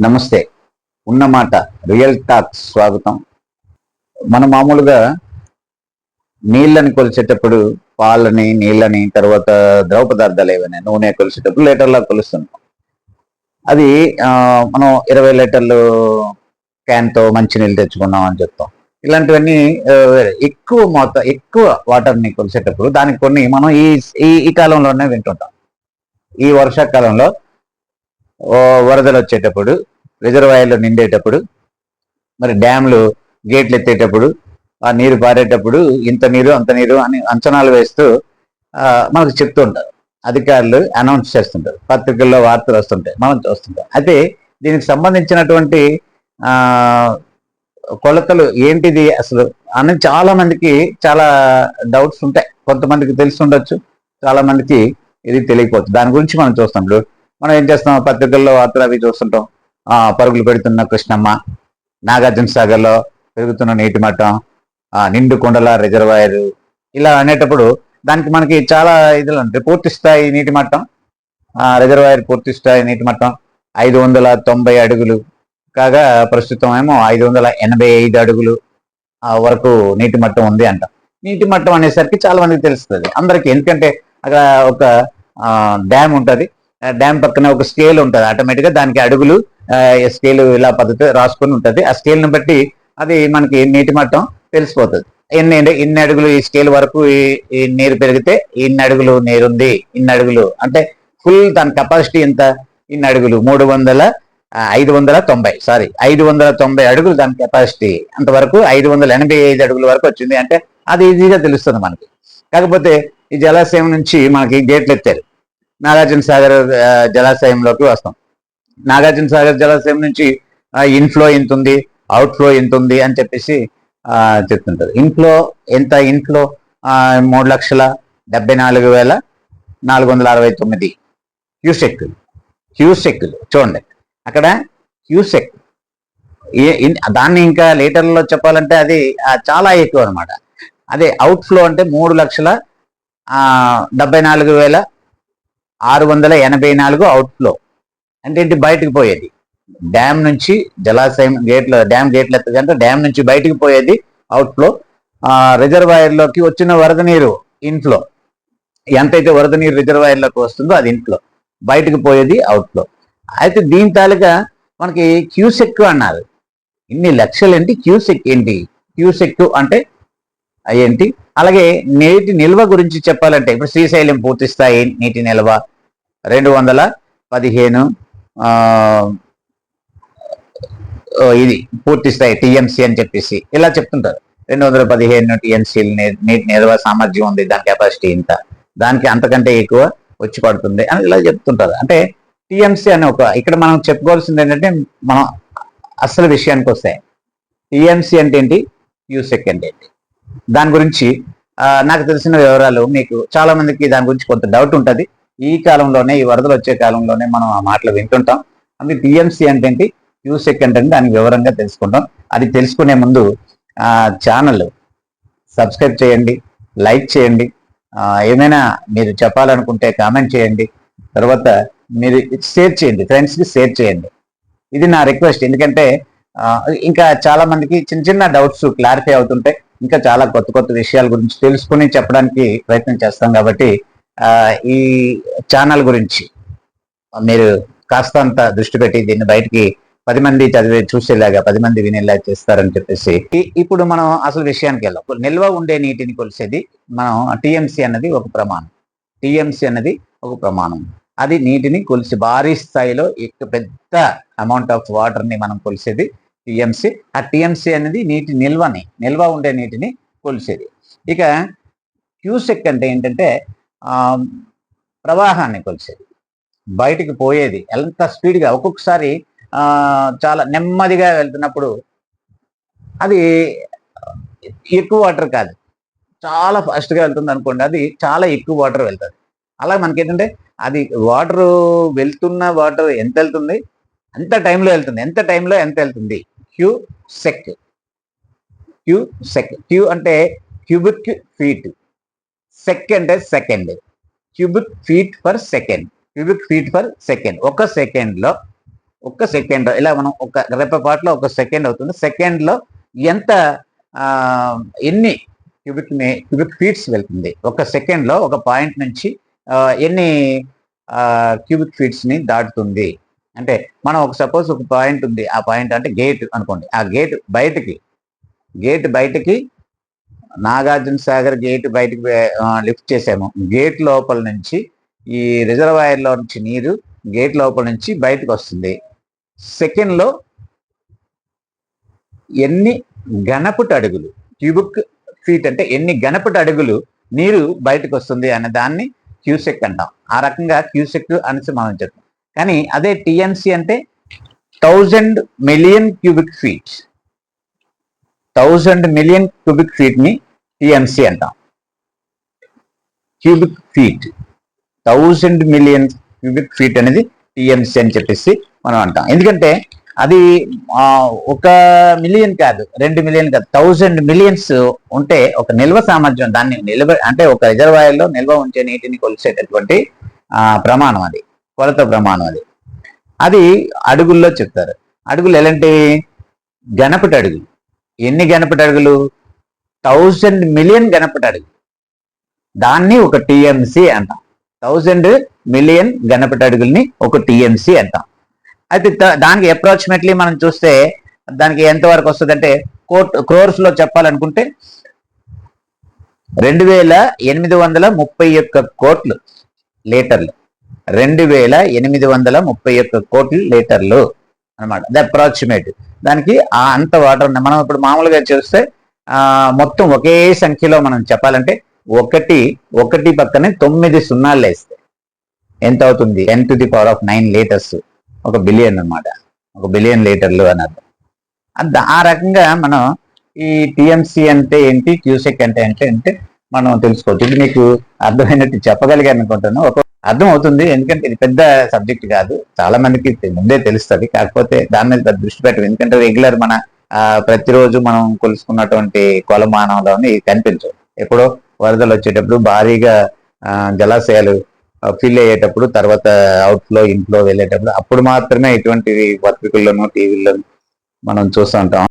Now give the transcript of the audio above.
నమస్తే. ఉన్నమాట. Real talk స్వాగతం. మనం మామూలుగా నీళ్ళని కొలిచేటప్పుడు పాలని నీళ్ళని తర్వాత ద్రవ పదార్థాలు ఏవైనా నూనె కొలిచేటప్పుడు లీటర్లా కొలుస్తున్నాం అది మనం ఇరవై లీటర్లు క్యాన్తో మంచి నీళ్ళు తెచ్చుకున్నాం అని చెప్తాం. ఇలాంటివన్నీ ఎక్కువ మొత్తం ఎక్కువ వాటర్ని కొలిసేటప్పుడు దానికి కొన్ని మనం ఈ ఈ- కాలంలోనే వింటుంటాం. ఈ వర్షాకాలంలో వరదలు వచ్చేటప్పుడు రిజర్వాయర్లు నిండేటప్పుడు మరి డ్యామ్లు గేట్లు ఎత్తేటప్పుడు ఆ నీరు పారేటప్పుడు ఇంత నీరు అంత నీరు అని అంచనాలు వేస్తూ మనకు చెప్తుంటారు అధికారులు అనౌన్స్ చేస్తుంటారు. పత్రికల్లో వార్తలు వస్తుంటాయి మనం చూస్తుంటాం. అయితే దీనికి సంబంధించినటువంటి కొలతలు ఏంటిది అసలు అని చాలా మందికి చాలా డౌట్స్ ఉంటాయి. కొంతమందికి తెలిసి ఉండొచ్చు చాలా మందికి ఇది తెలియకపోవచ్చు. దాని గురించి మనం చూస్తాం. మనం ఏం చేస్తాం పత్రికల్లో వార్తలు అవి చూస్తుంటాం. ఆ పరుగులు పెడుతున్న కృష్ణమ్మ నాగార్జున సాగర్లో పెరుగుతున్న నీటి మట్టం ఆ నిండు కొండల రిజర్వాయర్ ఇలా అనేటప్పుడు దానికి మనకి చాలా ఇదిలు ఉంటాయి. పూర్తి స్థాయి నీటి మట్టం ఆ రిజర్వాయర్ పూర్తి స్థాయి నీటి మట్టం ఐదు వందల తొంభై అడుగులు. కాగా ప్రస్తుతం ఏమో ఐదు వందల ఎనభై ఐదు అడుగులు ఆ వరకు నీటి మట్టం ఉంది అంట. నీటి మట్టం అనేసరికి చాలా మందికి తెలుస్తుంది. అందరికీ ఎందుకంటే అక్కడ ఒక డ్యామ్ ఉంటుంది. డ్యామ్ పక్కన ఒక స్కేల్ ఉంటుంది. ఆటోమేటిక్గా దానికి అడుగులు స్కేల్ ఇలా పద్ధతి రాసుకొని ఉంటుంది. ఆ స్కేల్ని బట్టి అది మనకి నీటి మట్టం తెలిసిపోతుంది. ఎన్ని ఇన్ని అడుగులు ఈ స్కేల్ వరకు ఈ- నీరు పెరిగితే ఇన్ని అడుగులు నీరుంది ఇన్ని అడుగులు. అంటే ఫుల్ దాని కెపాసిటీ ఎంత? ఇన్ని అడుగులు. మూడు వందల ఐదు వందల తొంభై. సారీ ఐదు వందల తొంభై అడుగులు దాని కెపాసిటీ అంతవరకు ఐదు వందల ఎనభై ఐదు అడుగుల వరకు వచ్చింది. అంటే అది ఈజీగా తెలుస్తుంది మనకి. కాకపోతే ఈ జలాశయం నుంచి మనకి గేట్లు ఎత్తారు. నాగార్జున సాగర్ జలాశయంలోకి వస్తాం. నాగార్జున సాగర్ జలాశయం నుంచి ఇన్ఫ్లో ఎంత ఉంది అవుట్ ఫ్లో ఎంత ఉంది అని చెప్పేసి చెప్తుంటారు ఇన్ఫ్లో ఎంత ఇన్ఫ్లో మూడు లక్షల డెబ్బై నాలుగు వేల నాలుగు వందల అరవై తొమ్మిది క్యూసెక్కులు క్యూసెక్కులు చూడండి. అక్కడ క్యూసెక్. దాన్ని ఇంకా లీటర్లలో చెప్పాలంటే అది చాలా ఎక్కువ అనమాట అదే అవుట్ ఫ్లో అంటే మూడు లక్షల డెబ్బై నాలుగు వేల ఆరు వందల ఎనభై నాలుగు అవుట్లో అంటే ఏంటి? బయటకు పోయేది. డ్యామ్ నుంచి జలాశయం గేట్ల డ్యామ్ గేట్లు ఎత్తదంటే డ్యామ్ నుంచి బయటికి పోయేది అవుట్ ఫ్లో వచ్చిన వరద నీరు ఇన్ఫ్లో ఎంతైతే వరద నీరు రిజర్వాయర్లోకి వస్తుందో అది ఇన్ఫ్లో బయటకు పోయేది అవుట్ ఫ్లో అయితే దీని తాలూకా మనకి క్యూసెక్ అన్నారు. ఇన్ని లక్షలు ఏంటి? క్యూసెక్ ఏంటి? క్యూసెక్ అంటే ఏంటి అలాగే నీటి నిల్వ గురించి చెప్పాలంటే ఇప్పుడు శ్రీశైలం పూర్తి స్థాయి నీటి నిల్వ రెండు వందల పదిహేను ఇది పూర్తి స్థాయి అని చెప్పేసి ఇలా చెప్తుంటారు. రెండు వందల పదిహేను టిఎంసీ నీటి నిల్వ సామర్థ్యం ఉంది దాని కెపాసిటీ ఇంత. దానికి అంతకంటే ఎక్కువ వచ్చి పడుతుంది అని ఇలా చెప్తుంటారు. అంటే టీఎంసీ అని ఒక ఇక్కడ మనం చెప్పుకోవాల్సింది ఏంటంటే మనం అసలు విషయానికి వస్తాయి టిఎంసి అంటే ఏంటి? యూసెక్ అంటే ఏంటి? దాని గురించి నాకు తెలిసిన వివరాలు మీకు చాలా మందికి దాని గురించి కొంత డౌట్ ఉంటుంది. ఈ కాలంలోనే ఈ వరదలు వచ్చే కాలంలోనే మనం ఆ మాటలు వింటుంటాం. అందుకే టిఎంసి అంటే ఏంటి? యూసెక్ అంటే దాని వివరంగా తెలుసుకుంటాం. అది తెలుసుకునే ముందు ఆ ఛానల్ సబ్స్క్రైబ్ చేయండి లైక్ చేయండి ఏమైనా మీరు చెప్పాలనుకుంటే కామెంట్ చేయండి తర్వాత మీరు షేర్ చేయండి ఫ్రెండ్స్కి షేర్ చేయండి. ఇది నా రిక్వెస్ట్. ఎందుకంటే ఇంకా చాలా మందికి చిన్న చిన్న డౌట్స్ క్లారిఫై అవుతుంటాయి. ఇంకా చాలా కొత్త కొత్త విషయాల గురించి తెలుసుకుని చెప్పడానికి ప్రయత్నం చేస్తాం కాబట్టి ఈ ఛానల్ గురించి మీరు కాస్తంత దృష్టి పెట్టి దీన్ని బయటికి పది మంది చదివే చూసేలాగా పది మంది వినేలా చేస్తారని చెప్పేసి. ఇప్పుడు మనం అసలు విషయానికి వెళ్ళాం. నిల్వ ఉండే నీటిని కొలిసేది మనం టిఎంసి అన్నది ఒక ప్రమాణం. టిఎంసి అన్నది ఒక ప్రమాణం. అది నీటిని కొలిసి భారీ స్థాయిలో ఎక్కువ పెద్ద అమౌంట్ ఆఫ్ వాటర్ని మనం కొలిసేది టిఎంసి. ఆ టిఎంసి అనేది నీటి నిల్వని నిల్వ ఉండే నీటిని కొలిసేది. ఇక క్యూసెక్ అంటే ఏంటంటే ప్రవాహాన్ని కొలిసేది బయటికి పోయేది. ఎంత స్పీడ్గా ఒక్కొక్కసారి చాలా నెమ్మదిగా వెళ్తున్నప్పుడు అది ఎక్కువ వాటర్ కాదు. చాలా ఫాస్ట్గా వెళ్తుంది అనుకోండి అది చాలా ఎక్కువ వాటర్ వెళ్తుంది. అలా మనకేంటంటే అది వాటర్ వెళ్తున్న వాటర్ ఎంత వెళ్తుంది? అంత టైంలో వెళ్తుంది. ఎంత టైంలో ఎంత వెళ్తుంది? Queue check. Queue check. Queue అంటే cubic feet. Second second cubic feet per second cubic feet per second ఒక సెకండ్లో ఒక సెకండ్ ఇలా మనం ఒక రెప్పపాటులో ఒక సెకండ్ అవుతుంది. సెకండ్లో ఎంత ఎన్ని క్యూబిక్ క్యూబిక్ ఫీట్స్ వెళ్తుంది? ఒక సెకండ్లో ఒక పాయింట్ నుంచి ఎన్ని క్యూబిక్ ఫీట్స్ని దాటుతుంది? అంటే మనం ఒక సపోజ్ ఒక పాయింట్ ఉంది. ఆ పాయింట్ అంటే గేట్ అనుకోండి. ఆ గేట్ బయటికి గేట్ బయటికి నాగార్జున సాగర్ గేట్ బయటకు లిఫ్ట్ చేసాము. గేట్ లోపల నుంచి ఈ రిజర్వాయర్లో నుంచి నీరు గేట్ లోపల నుంచి బయటకు వస్తుంది. సెకండ్లో ఎన్ని గణపుట అడుగులు క్యూబిక్ ఫీట్ అంటే ఎన్ని గణపుట అడుగులు నీరు బయటకు వస్తుంది అనే దాన్ని క్యూసెక్ అంటాం. ఆ రకంగా క్యూసెక్ అనేసి మనం చెప్తాం కానీ అదే టిఎన్సి అంటే thousand million cubic feet thousand million cubic ఫీట్ని TMC అంటాం. Cubic feet thousand million cubic feet అనేది టిఎంసి అని చెప్పేసి మనం అంటాం. ఎందుకంటే అది ఒక మిలియన్ కాదు రెండు మిలియన్ కాదు థౌజండ్ మిలియన్స్ ఉంటే ఒక నిల్వ సామర్థ్యం దాన్ని నిల్వ అంటే ఒక రిజర్వాయర్లో నిల్వ ఉంచే నీటిని కొలిసేటటువంటి ప్రమాణం అది కొలత ప్రమాణం అది. అది అడుగుల్లో చెప్తారు. అడుగులు ఎలాంటి? గణపటి అడుగులు. ఎన్ని గణపటడుగులు థౌజండ్ మిలియన్ గణపటి అడుగులు దాన్ని ఒక టిఎంసి అంటాం. థౌజండ్ మిలియన్ గణపటి అడుగులని ఒక టిఎంసి అంటాం. అయితే దానికి అప్రాక్సిమేట్లీ మనం చూస్తే దానికి ఎంతవరకు వస్తుందంటే వస్తుంది అంటే కోట్ క్రోర్స్లో చెప్పాలనుకుంటే రెండు వేల ఎనిమిది వందల ముప్పై ఒక్క కోట్లు లీటర్లు. రెండు వేల ఎనిమిది వందల ముప్పై ఒక్క కోట్లు లీటర్లు. అనమాట అది అప్రాక్సిమేట్ దానికి ఆ అంత వాటర్ ఉంది మనం ఇప్పుడు మామూలుగా చూస్తే మొత్తం ఒకే సంఖ్యలో మనం చెప్పాలంటే ఒకటి ఒకటి పక్కనే తొమ్మిది సున్నాలు వేస్తే ఎంత అవుతుంది? N to the power of nine litres ఒక బిలియన్ అన్నమాట. ఒక బిలియన్ లీటర్లు అని అర్థం. ఆ రకంగా మనం ఈ టిఎంసి అంటే ఏంటి? క్యూసెక్ అంటే అంటే అంటే మనం తెలుసుకోవచ్చు. ఇది మీకు అర్థమైనట్టు చెప్పగలిగాను అనుకుంటాను ఒక అర్థం అవుతుంది ఎందుకంటే ఇది పెద్ద సబ్జెక్ట్ కాదు. చాలా మందికి ముందే తెలుస్తుంది. కాకపోతే దాని మీద పెద్ద దృష్టి పెట్టదు ఎందుకంటే రెగ్యులర్ మన ప్రతిరోజు మనం కొలుసుకున్నటువంటి కొలమానంలోని కనిపించవు ఎప్పుడో వరదలు వచ్చేటప్పుడు భారీగా జలాశయాలు ఫిల్ అయ్యేటప్పుడు తర్వాత అవుట్ ఇన్ఫ్లో వెళ్ళేటప్పుడు అప్పుడు మాత్రమే ఇటువంటివి పత్రికల్లోనూ టీవీల్లోనూ మనం చూస్తూ ఉంటాం.